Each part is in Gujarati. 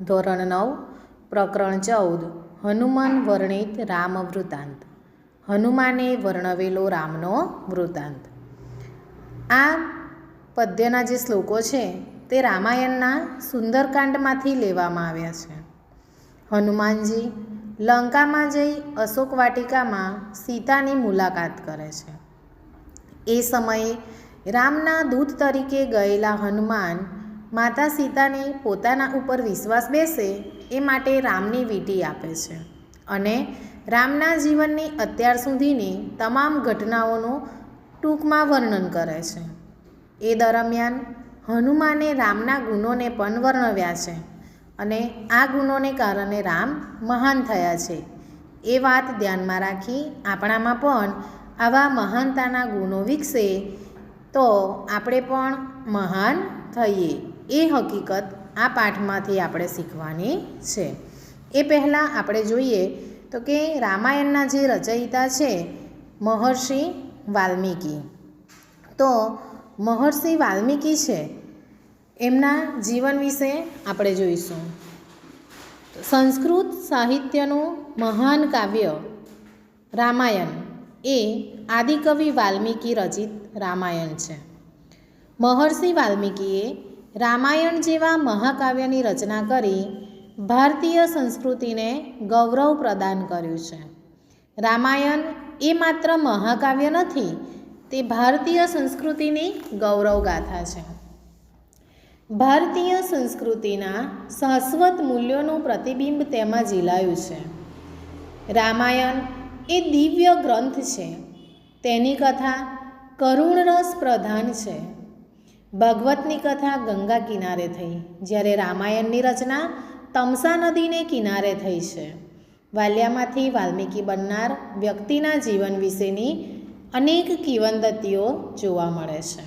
ધોરણ નવ, પ્રકરણ ચૌદ, હનુમાન વર્ણિત રામ વૃતાંત. હનુમાને વર્ણવેલો રામનો વૃતાંત. આ પદ્યના જે શ્લોકો છે, તે રામાયણના સુંદરકાંડમાંથી લેવામાં આવ્યા છે. હનુમાનજી લંકામાં જઈ અશોક વાટિકામાં સીતાની મુલાકાત કરે છે. એ સમયે રામના દૂત તરીકે ગયેલા હનુમાન માતા સીતાને પોતાના ઉપર વિશ્વાસ બેસે એ માટે રામની વીટી આપે છે. અને રામના જીવનની અત્યાર સુધીની તમામ ઘટનાઓનું ટૂંકમાં વર્ણન કરે છે. એ દરમિયાન હનુમાને રામના ગુણોને પણ વર્ણવ્યા છે અને આ ગુણોને કારણે રામ મહાન થયા છે. એ વાત ધ્યાનમાં રાખી આપણામાં પણ આવા મહાનતાના ગુણો વિકસે તો આપણે પણ મહાન થઈએ. એ હકીકત આ પાઠમાંથી આપણે શીખવાની છે. એ પહેલાં આપણે જોઈએ તો કે રામાયણના જે રચયિતા છે, મહર્ષિ વાલ્મીકી. તો મહર્ષિ વાલ્મીકી છે, એમના જીવન વિશે આપણે જોઈશું. સંસ્કૃત સાહિત્યનું મહાન કાવ્ય રામાયણ એ આદિકવિ વાલ્મીકી રચિત રામાયણ છે. મહર્ષિ વાલ્મીકીએ રામાયણ જેવા મહાકાવ્યની રચના કરી ભારતીય સંસ્કૃતિને ગૌરવ પ્રદાન કર્યું છે. રામાયણ એ માત્ર મહાકાવ્ય નથી, તે ભારતીય સંસ્કૃતિની ગૌરવગાથા છે. ભારતીય સંસ્કૃતિના શાશ્વત મૂલ્યોનું પ્રતિબિંબ તેમાં ઝીલાયું છે. રામાયણ એ દિવ્ય ગ્રંથ છે. તેની કથા કરુણરસ પ્રધાન છે. ભગવતની કથા ગંગા કિનારે થઈ, જ્યારે રામાયણની રચના તમસા નદીને કિનારે થઈ છે. વાલ્યામાંથી વાલ્મીકી બનનાર વ્યક્તિના જીવન વિશેની અનેક કિવંદતીઓ જોવા મળે છે.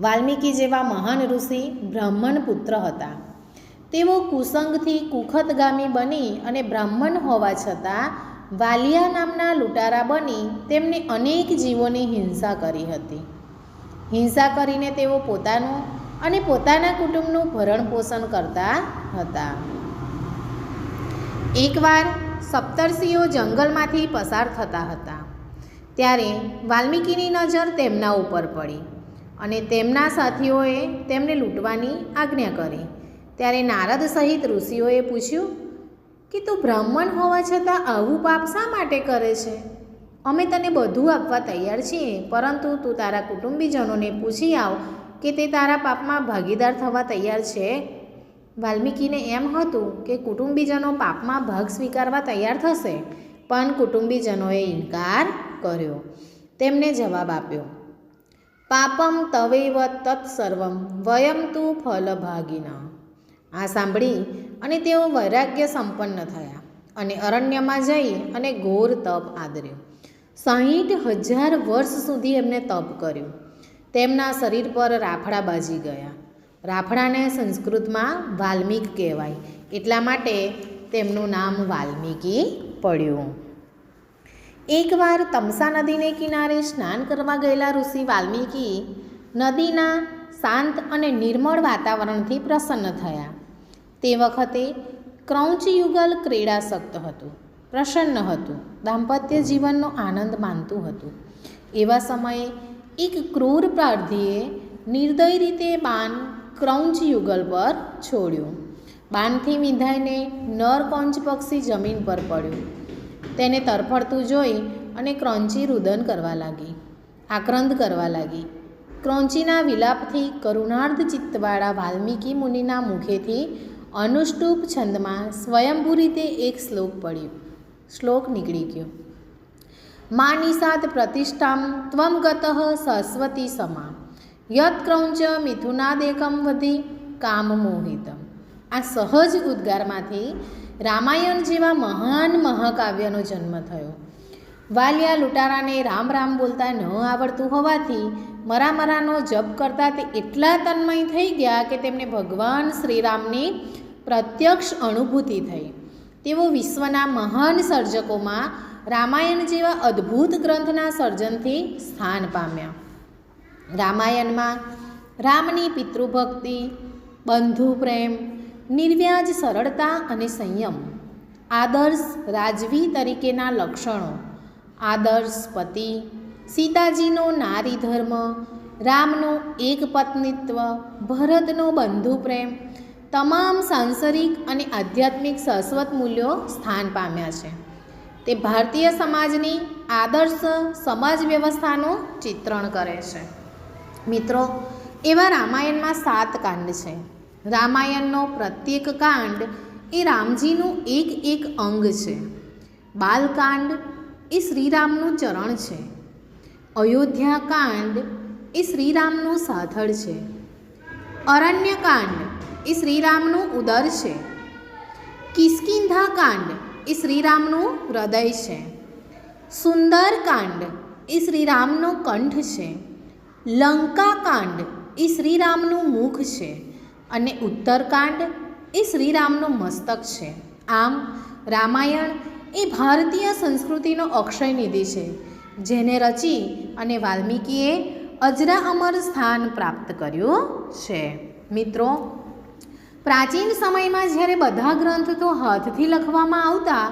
વાલ્મીકી જેવા મહાન ઋષિ બ્રાહ્મણ પુત્ર હતા. તેઓ કુસંગથી કુખતગામી બની અને બ્રાહ્મણ હોવા છતાં વાલિયા નામના લૂંટારા બની તેમને અનેક જીવોની હિંસા કરી હતી. હિંસા કરીને તેઓ પોતાનું અને પોતાના કુટુંબનું ભરણ પોષણ કરતા હતા. એકવાર સપ્તર્ષિઓ જંગલમાંથી પસાર થતા હતા. ત્યારે વાલ્મીકીની નજર તેમના ઉપર પડી અને તેમના સાથીઓએ તેમને લૂંટવાની આજ્ઞા કરી. ત્યારે નારદ સહિત ઋષિઓએ પૂછ્યું કે તું બ્રાહ્મણ હોવા છતાં આવું પાપ શા માટે કરે છે? અમે તને બધું આપવા તૈયાર છીએ, પરંતુ તું તારા કુટુંબીજનોને પૂછી આવ કે તે તારા પાપમાં ભાગીદાર થવા તૈયાર છે? વાલ્મીકીને એમ હતું કે કુટુંબીજનો પાપમાં ભાગ સ્વીકારવા તૈયાર થશે, પણ કુટુંબીજનોએ ઇનકાર કર્યો. તેમને જવાબ આપ્યો, પાપમ તવૈવ તત્સર્વમ વયમ તું ફલભાગીના આ સાંભળી અને તેઓ વૈરાગ્ય સંપન્ન થયા અને અરણ્યમાં જઈ અને ઘોર તપ આદર્યો. સાહીઠ હજાર વર્ષ સુધી એમને તપ કર્યું. તેમના શરીર પર રાફડા બાજી ગયા. રાફડાને સંસ્કૃતમાં વાલ્મિક કહેવાય. એટલા માટે તેમનું નામ વાલ્મીકી પડ્યું. એકવાર તમસા નદીને કિનારે સ્નાન કરવા ગયેલા ઋષિ વાલ્મીકી નદીના શાંત અને નિર્મળ વાતાવરણથી પ્રસન્ન થયા. તે વખતે ક્રૌંચ યુગલ ક્રીડાસક્ત હતું. પ્રસન્ન હતું. દાંપત્ય જીવનનો આનંદ માનતું હતું. એવા સમયે એક ક્રૂર પ્રાર્થીએ નિર્દય રીતે બાણ ક્રૌંચ યુગલ પર છોડ્યું. બાણથી વિંધાઈને નર કોંચ પક્ષી જમીન પર પડ્યું. તેને તરફડતું જોઈ અને ક્રોંચી રુદન કરવા લાગી. આક્રંદ કરવા લાગી. ક્રોંચીના વિલાપથી કરુણાર્ધ ચિત્તવાળા વાલ્મીકી મુનિના મુખેથી અનુષ્ટુપ છંદમાં સ્વયંભૂ રીતે એક શ્લોક પડ્યો. શ્લોક નીકળી ગયો. મા નિષાદ પ્રતિષ્ઠામ ત્વમ ગત સરસ્વતી સમા યત ક્રૌંચ મિથુનાદેકમ વધી કામ મોહિતમ. આ સહજ ઉદ્ગારમાંથી રામાયણ જેવા મહાન મહાકાવ્યનો જન્મ થયો. વાલિયા લૂંટારાને રામ રામ બોલતા ન આવડતું હોવાથી મરા મરાનો જપ કરતા તે એટલા તન્મય થઈ ગયા કે તેમને ભગવાન શ્રીરામની પ્રત્યક્ષ અનુભૂતિ થઈ. તેઓ વિશ્વના મહાન સર્જકોમાં રામાયણ જેવા અદ્ભુત ગ્રંથના સર્જનથી સ્થાન પામ્યા. રામાયણમાં રામની પિતૃભક્તિ બંધુ પ્રેમ નિર્વ્યાજ સરળતા અને સંયમ, આદર્શ રાજવી તરીકેના લક્ષણો, આદર્શ પતિ, સીતાજીનો નારી ધર્મ, રામનું એક પત્નીત્વ, ભરતનો બંધુ પ્રેમ તમામ સાંસારિક અને આધ્યાત્મિક શાશ્વત મૂલ્યો સ્થાન પામ્યા છે. તે ભારતીય સમાજની આદર્શ સમાજ વ્યવસ્થાનું ચિત્રણ કરે છે. મિત્રો, એવા રામાયણમાં સાત કાંડ છે. રામાયણનો પ્રત્યેક કાંડ એ રામજીનું એક એક અંગ છે. બાલકાંડ એ શ્રીરામનું ચરણ છે. અયોધ્યા કાંડ એ શ્રીરામનું સાથળ છે. અરણ્યકાંડ એ શ્રીરામનું ઉદર છે. કિસ્કિંધા કાંડ એ શ્રીરામનું હૃદય છે. સુંદર કાંડ એ શ્રીરામનો કંઠ છે. લંકા કાંડ એ શ્રીરામનું મુખ છે અને ઉત્તરકાંડ એ શ્રીરામનું મસ્તક છે. આમ, રામાયણ એ ભારતીય સંસ્કૃતિનો અક્ષય નિધિ છે, જેને રચી અને વાલ્મીકીએ અજરા અમર સ્થાન પ્રાપ્ત કર્યું છે. મિત્રો પ્રાચીન સમયમાં જ્યારે બધા ગ્રંથ તો હાથથી લખવામાં આવતા,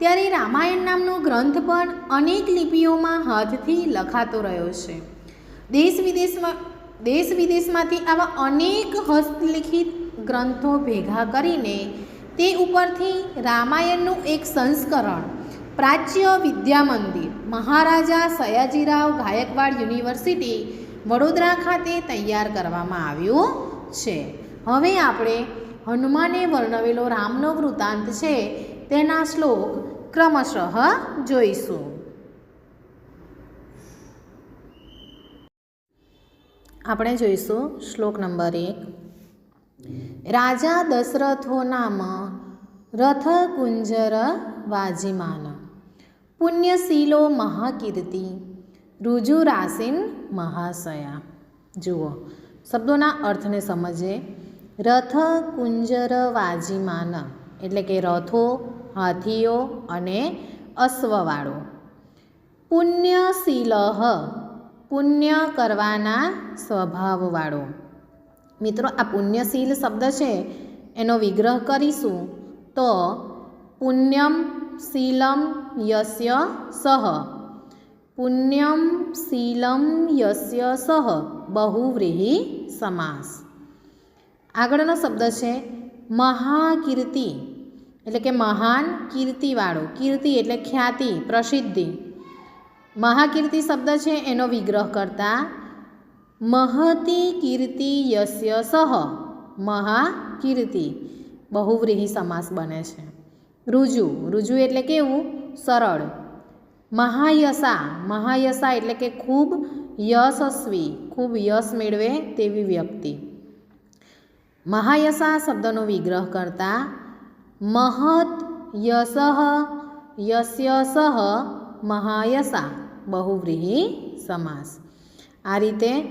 ત્યારે રામાયણ નામનો ગ્રંથ પણ અનેક લિપિઓમાં હાથથી લખાતો રહ્યો છે. દેશ વિદેશમાં, દેશ વિદેશમાંથી આવા અનેક હસ્તલિખિત ગ્રંથો ભેગા કરીને તે ઉપરથી રામાયણનું એક સંસ્કરણ, પ્રાચ્ય વિદ્યા મંદિર, મહારાજા સયાજીરાવ ગાયકવાડ યુનિવર્સિટી વડોદરા ખાતે તૈયાર કરવામાં આવ્યું છે. હવે આપણે હનુમાને વર્ણવેલો રામનો વૃત્તાંત છે. તેના શ્લોક ક્રમશઃ જોઈશું. આપણે જોઈશું શ્લોક નંબર એક. રાજા દશરથો નામ રથ કુંજર વાજીમાન. પુણ્યશીલો મહાકીર્તિ રુજુ રાસીન મહાશયા જુઓ, શબ્દોના અર્થને સમજીએ. રથ કુંજર વાજીમાન એટલે કે રથો, હાથીઓ અને અશ્વવાળો. પુણ્યશીલહ, પુણ્ય કરવાના સ્વભાવવાળો. મિત્રો, આ પુણ્યશીલ શબ્દ છે, એનો વિગ્રહ કરીશું. તો, પુણ્યમ શીલમ યસ્ય સહ. પુણ્યમ શીલમ યસ્ય સહ, બહુવ્રીહી સમાસ. આગળનો શબ્દ છે મહાકીર્તિ. એટલે કે મહાન કીર્તિવાળો. કીર્તિ એટલે ખ્યાતિ, પ્રસિદ્ધિ. મહાકીર્તિ શબ્દ છે એનો વિગ્રહ કરતા મહતી કીર્તિ યસ્ય સહ. મહાકીર્તિ. બહુવ્રીહી સમાસ બને છે. રુજુ રુજુ એટલે કેવું? સરળ. મહાયસા. મહાયસા એટલે કે ખૂબ યશસ્વી. ખૂબ યશ મેળવે તેવી વ્યક્તિ. મહાયસા શબ્દનો વિગ્રહ કરતા મહત યશ યસ્ય મહાયશા બહુવ્રીહી સમાસ. આ રીતે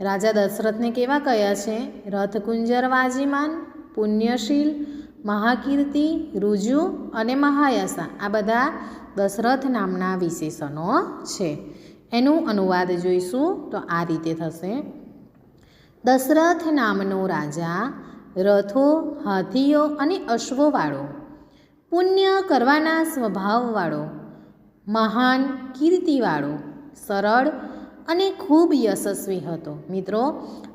રાજા દશરથને કેવા કયા છે? રથકુંજર વાજીમાન, પુણ્યશીલ, મહાકીર્તિ, રુજુ અને મહાયસા. આ બધા દશરથ નામના વિશેષણો છે. એનું અનુવાદ જોઈશું તો આ રીતે થશે. દશરથ નામનો રાજા, રથો, હાથીઓ અને અશ્વવાળો, પુણ્ય કરવાના સ્વભાવવાળો, મહાન કીર્તિવાળો, સરળ અને ખૂબ યશસ્વી હતો. મિત્રો,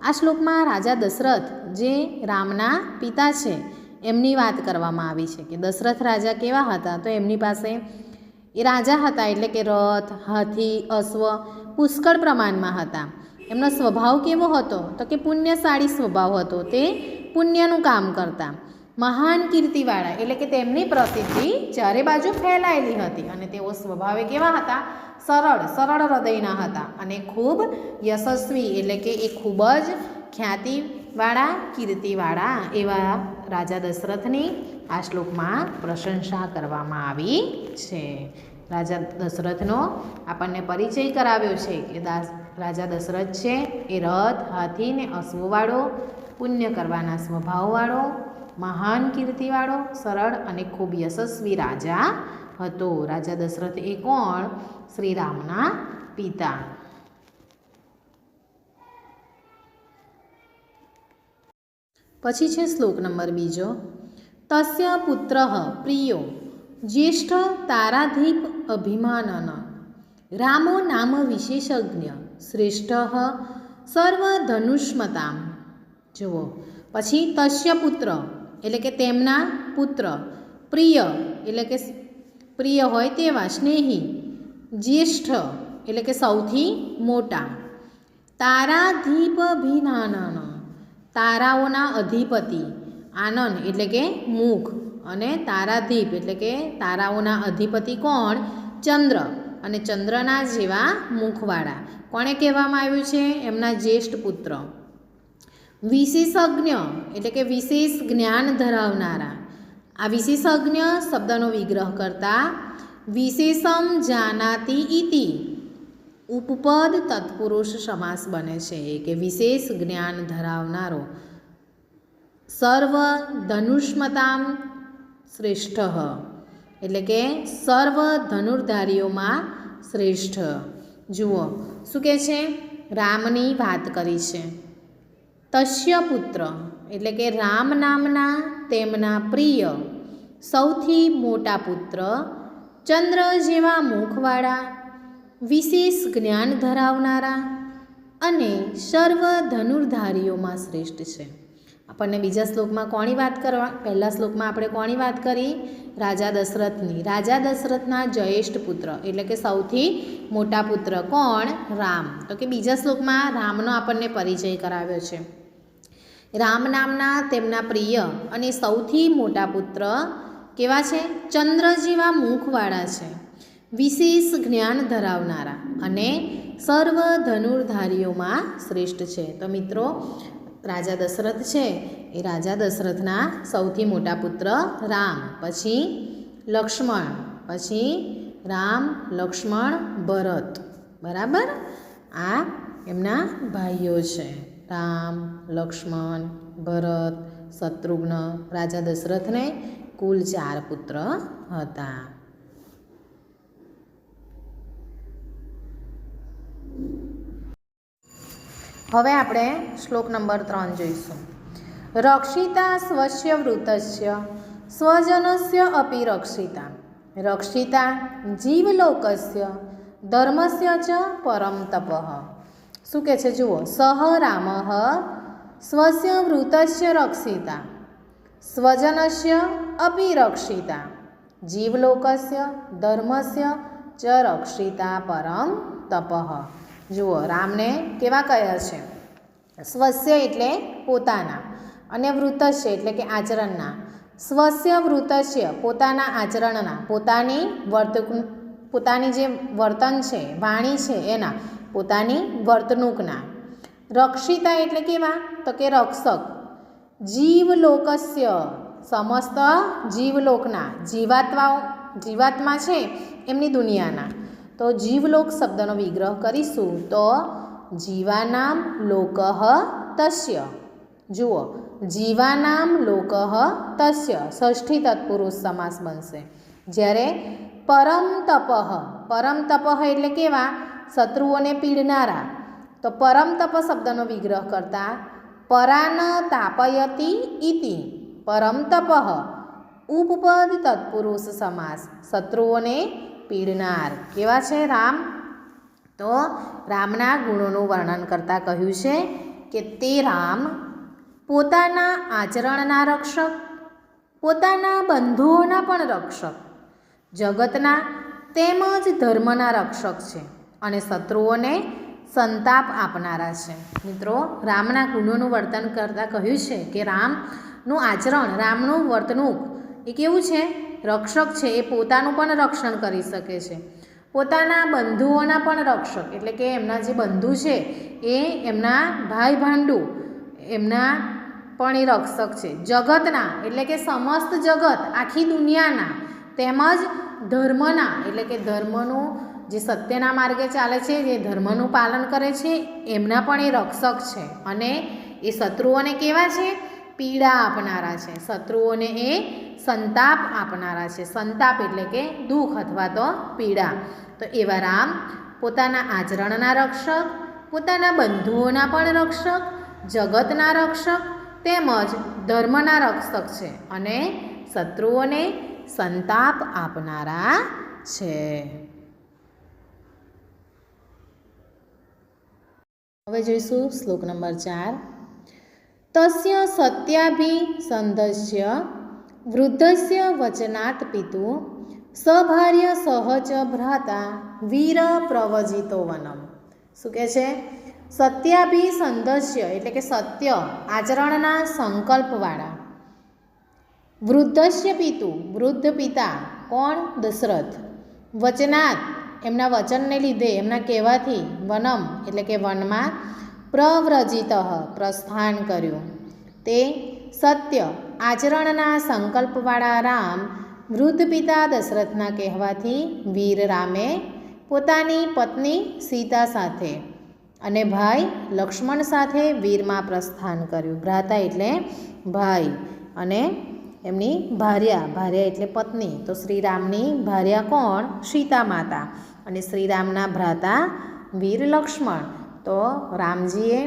આ શ્લોકમાં રાજા દશરથ જે રામના પિતા છે, એમની વાત કરવામાં આવી છે કે દશરથ રાજા કેવા હતા? તો એમની પાસે એ રાજા હતા એટલે કે રથ, હાથી, અશ્વ પુષ્કળ પ્રમાણમાં હતા. એમનો સ્વભાવ કેવો હતો? તો કે પુણ્યશાળી સ્વભાવ હતો. તે પુણ્યનું કામ કરતા. મહાન કીર્તિવાળા, એટલે કે તેમની પ્રસિદ્ધિ ચારે બાજુ ફેલાયેલી હતી અને તેઓ સ્વભાવે કેવા હતા? સરળ સરળ હૃદયના હતા અને ખૂબ યશસ્વી, એટલે કે એ ખૂબ જ ખ્યાતિવાળા, કીર્તિવાળા એવા રાજા દશરથની આ શ્લોકમાં પ્રશંસા કરવામાં આવી છે. રાજા દશરથનો આપણને પરિચય કરાવ્યો છે કે દાસ રાજા દશરથ છે એ રથ, હાથી ને અશ્વવાળો, પુણ્ય કરવાના સ્વભાવવાળો, મહાન કીર્તિવાળો, સરળ અને ખૂબ યશસ્વી રાજા હતો. રાજા દશરથ એ કોણ? શ્રીરામના પિતા. પછી છે શ્લોક નંબર બીજો. તસ્ય પુત્ર પ્રિયો, જ્યેષ્ઠ તારાધીપ અભિમાનન. રામો નામ વિશેષજ્ઞ. શ્રેષ્ઠ સર્વધનુષ્મતામ. જુઓ, પછી તસ્ય પુત્ર, એટલે કે તેમના પુત્ર, પ્રિય, એટલે કે પ્રિય હોય તેવા સ્નેહી, જ્યેષ્ઠ, એટલે કે સૌથી મોટા. તારાધીપભિનાનન, તારાઓના અધિપતિ, આનંદ, એટલે કે મુખ, અને તારાધીપ, એટલે કે તારાઓના અધિપતિ કોણ? ચંદ્ર, અને ચંદ્રના જેવા મુખવાળા. કોણે કહેવામાં આવ્યું છે? એમના જ્યેષ્ઠ પુત્ર. વિશેષજ્ઞ એટલે કે વિશેષ જ્ઞાન ધરાવનારા. આ વિશેષજ્ઞ શબ્દનો વિગ્રહ કરતા વિશેષમ જાનાતી ઇતિ. ઉપપદ તત્પુરુષ સમાસ બને છે કે વિશેષ જ્ઞાન ધરાવનારો. સર્વ ધનુષ્મતામ શ્રેષ્ઠ. એટલે કે સર્વ ધનુર્ધારીઓમાં શ્રેષ્ઠ. જુઓ, શું કહે છે? રામની વાત કરી છે. તસ્ય પુત્ર, એટલે કે રામ નામના તેમના પ્રિય, સૌથી મોટા પુત્ર, ચંદ્ર જેવા મુખવાળા, વિશેષ જ્ઞાન ધરાવનારા અને સર્વ ધનુર્ધારીઓમાં શ્રેષ્ઠ છે. આપણને બીજા શ્લોકમાં કોની વાત કરવા, પહેલા શ્લોકમાં આપણે કોની વાત કરી, રાજા દશરથની. રાજા દશરથના જયેષ્ઠ પુત્ર, એટલે કે સૌથી મોટા પુત્ર કોણ? રામ. તો કે બીજા શ્લોકમાં રામનો આપણને પરિચય કરાવ્યો છે. રામ નામના તેમના પ્રિય અને સૌથી મોટા પુત્ર કેવા છે? ચંદ્ર જેવા મુખવાળા છે. વિશેષ જ્ઞાન ધરાવનારા અને સર્વ ધનુર્ધારીઓમાં શ્રેષ્ઠ છે. તો મિત્રો રાજા દશરથ છે. એ રાજા દશરથના સૌથી મોટા પુત્ર રામ, પછી લક્ષ્મણ, પછી રામ, લક્ષ્મણ, ભરત. બરાબર? આ એમના ભાઈઓ છે. રામ, લક્ષ્મણ, ભરત, શત્રુઘ્ન, રાજા દશરથને કુલ ચાર પુત્ર હતા. હવે આપણે શ્લોક નંબર ત્રણ જોઈશું. રક્ષિતા સ્વસ્ય વૃતસ્ય, સ્વજનસ્ય અપી રક્ષિતા. રક્ષિતા જીવલોકસ્ય, ધર્મસ્ય ચ પરમ તપઃ. શું કહે છે? જુઓ. સહ રામ, સ્વસ્ય વૃતસ્ય રક્ષિતા. સ્વજનસ્ય અપી રક્ષિતા. જીવલોકસ્ય, ધર્મસ્ય ચ રક્ષિતા પરમ તપઃ. જુઓ, રામને કેવા કયા છે? સ્વસ્ય એટલે પોતાના અને વૃતસ્ય એટલે કે આચરણના. સ્વસ્ય, વૃતસ્ય પોતાના આચરણના, પોતાની વર્ત પોતાની જે વર્તન છે, વાણી છે એના, પોતાની વર્તણૂકના. રક્ષિતા એટલે કેવા? તો કે રક્ષક. જીવલોકસ્ય, સમસ્ત જીવલોકના, જીવાત્માઓ, જીવાત્મા છે એમની દુનિયાના. તો જીવલોક શબ્દનો વિગ્રહ કરીશું. તો જીવાનામ લોક તસ્ય. જુઓ, જીવાનામ લોક તસ્ય. ષષ્ઠી તત્પુરુષ સમાસ બનશે. જ્યારે પરમ તપઃ પરમ તપઃ એટલે કેવા? શત્રુઓને પીડનારા. તો પરમ તપ શબ્દનો વિગ્રહ કરતા પરાન તાપયતી ઇતિ. પરમ તપઃ, ઉપપદ તત્પુરુષ સમાસ. શત્રુઓને પીડનાર કેવા છે રામ? તો રામના ગુણોનું વર્ણન કરતાં કહ્યું છે કે તે રામ પોતાના આચરણના રક્ષક, પોતાના બંધુઓના પણ રક્ષક, જગતના તેમજ ધર્મના રક્ષક છે અને શત્રુઓને સંતાપ આપનારા છે. મિત્રો, રામના ગુણોનું વર્તન કરતાં કહ્યું છે કે રામનું આચરણ, રામનું વર્તણૂક એ કેવું છે? રક્ષક છે એ પોતાનું પણ રક્ષણ કરી શકે છે. પોતાના બંધુઓના પણ રક્ષક, એટલે કે એમના જે બંધુ છે, એ એમના ભાઈ ભાંડુ એમના પણ એ રક્ષક છે. જગતના, એટલે કે સમસ્ત જગત, આખી દુનિયાના, તેમજ ધર્મના, એટલે કે ધર્મનું જે સત્યના માર્ગે ચાલે છે, જે ધર્મનું પાલન કરે છે, એમના પણ એ રક્ષક છે. અને એ શત્રુઓને કેવા છે? પીડા આપનારા છે. શત્રુઓને એ સંતાપ આપનારા છે. સંતાપ એટલે કે દુઃખ અથવા તો પીડા. તો એવા રામ પોતાના આચરણના રક્ષક, પોતાના બંધુઓના પણ રક્ષક, જગતના રક્ષક તેમજ ધર્મના રક્ષક છે અને શત્રુઓને સંતાપ આપનારા છે. હવે જોઈશું શ્લોક નંબર ચાર. તસ્ય સત્યાભિસંધસ્ય વૃદ્ધસ્ય વચનાત પિતુ સભાર્ય સહજ ભ્રાતા વીર પ્રવજિતો વનમ શું કહે છે સત્યાભિસંધસ્ય એટલે કે સત્ય આચરણના સંકલ્પવાળા વૃદ્ધસ્ય પિતુ વૃદ્ધ પિતા કોણ દશરથ વચનાત એમના વચનને લીધે એમના કહેવાથી વનમ એટલે કે વનમાં પ્રવ્રજિત પ્રસ્થાન કર્યું. તે સત્ય આચરણના સંકલ્પવાળા રામ વૃદ્ધ પિતા દશરથના કહેવાથી વીર રામે પોતાની પત્ની સીતા સાથે અને ભાઈ લક્ષ્મણ સાથે વીરમાં પ્રસ્થાન કર્યું. ભ્રાતા એટલે ભાઈ અને એમની ભાર્યા ભાર્યા એટલે પત્ની. તો શ્રીરામની ભાર્યા કોણ? સીતા માતા. અને શ્રીરામના ભ્રાતા વીર લક્ષ્મણ. તો રામજીએ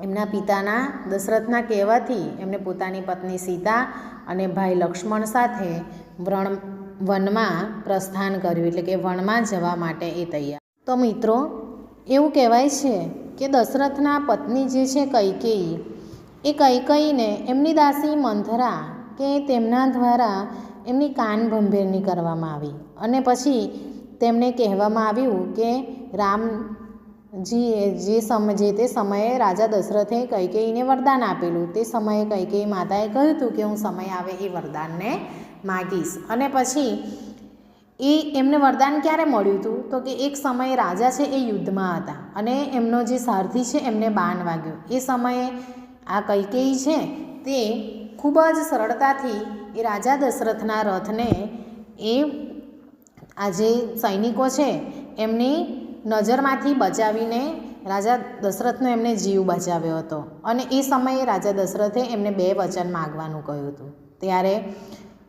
એમના પિતાના દશરથના કહેવાથી એમને પોતાની પત્ની સીતા અને ભાઈ લક્ષ્મણ સાથે વ્રણ, વનમાં પ્રસ્થાન કર્યું, એટલે કે વનમાં જવા માટે એ તૈયાર. તો મિત્રો, એવું કહેવાય છે કે દશરથના પત્ની જે છે કૈકેયી, એ કૈકેયીને એમની દાસી મંથરા કે તેમના દ્વારા એમની કાન ભંભેરની કરવામાં આવી. અને પછી તેમને કહેવામાં આવ્યું કે રામજીએ જે સમય, જે તે સમયે રાજા દશરથે કૈકેયીને વરદાન આપેલું, તે સમયે કૈકેયી માતાએ કહ્યું હતું કે હું સમય આવે એ વરદાનને માગીશ. અને પછી એ એમને વરદાન ક્યારે મળ્યું હતું? તો કે એક સમયે રાજા છે એ યુદ્ધમાં હતા અને એમનો જે સારથી છે એમને બાણ વાગ્યો. એ સમયે આ કૈકેયી છે તે ખૂબ જ સરળતાથી એ રાજા દશરથના રથને એ આ જે સૈનિકો છે એમની નજરમાંથી બચાવીને રાજા દશરથનો એમને જીવ બચાવ્યો હતો. અને એ સમયે રાજા દશરથે એમને બે વચન માગવાનું કહ્યું હતું. ત્યારે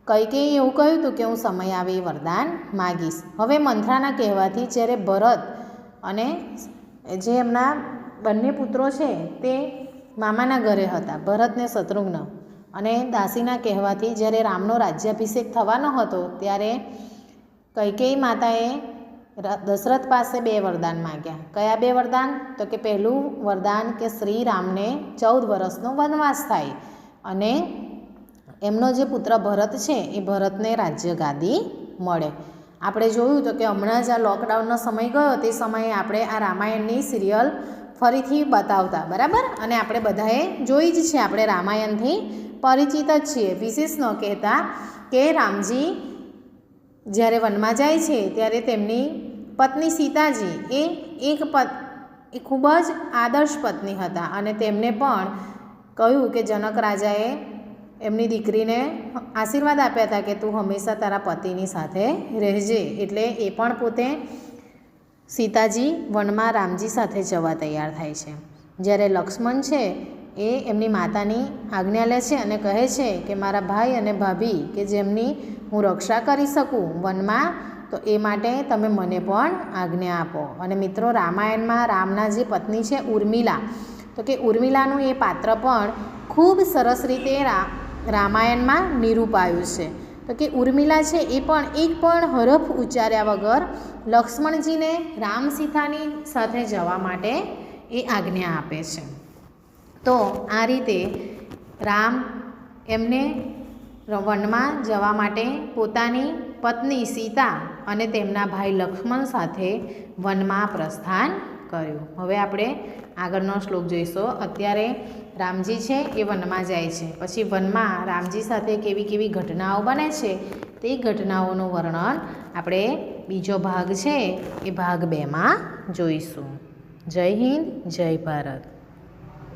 કૈકેયી એવું કહ્યું હતું કે, હું સમય આવે એ વરદાન માગીશ. હવે મંથરાના કહેવાથી જ્યારે ભરત અને જે એમના બંને પુત્રો છે તે મામાના ઘરે હતા, ભરતને શત્રુઘ્ન અને દાસીના કહેવાથી જ્યારે રામનો રાજ્યાભિષેક થવાનો હતો, ત્યારે કૈકેયી માતાએ દશરથ પાસે બે વરદાન માગ્યા. કયા બે વરદાન? તો કે પહેલું વરદાન કે શ્રી રામને ચૌદ વર્ષનો વનવાસ થાય અને એમનો જે પુત્ર ભરત છે, એ ભરતને રાજ્ય ગાદી મળે. આપણે જોયું તો કે હમણાં જ આ લોકડાઉનનો સમય ગયો, તે સમયે આપણે આ રામાયણની સિરિયલ ફરીથી બતાવતા, બરાબર? અને આપણે બધાએ જોઈ જ છે, આપણે રામાયણથી પરિચિત જ છીએ. વિશેષ ન કહેતા કે રામજી જ્યારે વનમાં જાય છે, ત્યારે તેમની પત્ની સીતાજી એ એક પત, એ ખૂબ જ આદર્શ પત્ની હતા અને તેમને પણ કહ્યું કે જનક રાજાએ એમની દીકરીને આશીર્વાદ આપ્યા હતા કે તું હંમેશા તારા પતિની સાથે રહેજે એટલે એ પણ પોતે સીતાજી વનમાં રામજી સાથે જવા તૈયાર થાય છે. જ્યારે લક્ષ્મણ છે એ એમની માતાની આજ્ઞા લે છે અને કહે છે કે મારા ભાઈ અને ભાભી કે જેમની હું રક્ષા કરી શકું વનમાં તો એ માટે તમે મને પણ આજ્ઞા આપો. અને મિત્રો, રામાયણમાં રામના જે પત્ની છે ઉર્મિલા, તો કે ઉર્મિલાનું એ પાત્ર પણ ખૂબ સરસ રીતે રામાયણમાં નિરૂપાયું છે. તો કે ઉર્મિલા છે એ પણ એક પણ હરફ ઉચ્ચાર્યા વગર લક્ષ્મણજીને રામ સીતાની સાથે જવા માટે એ આજ્ઞા આપે છે. તો આ રીતે રામ એમને વનમાં જવા માટે પોતાની પત્ની સીતા અને તેમના ભાઈ લક્ષ્મણ સાથે વનમાં પ્રસ્થાન કર્યું. હવે આપણે આગળનો શ્લોક જોઈશું. અત્યારે રામજી છે એ વનમાં જાય છે. પછી વનમાં રામજી સાથે કેવી કેવી ઘટનાઓ બને છે તે ઘટનાઓનું વર્ણન આપણે બીજો ભાગ છે એ ભાગ બેમાં જોઈશું. જય હિન્દ, જય ભારત.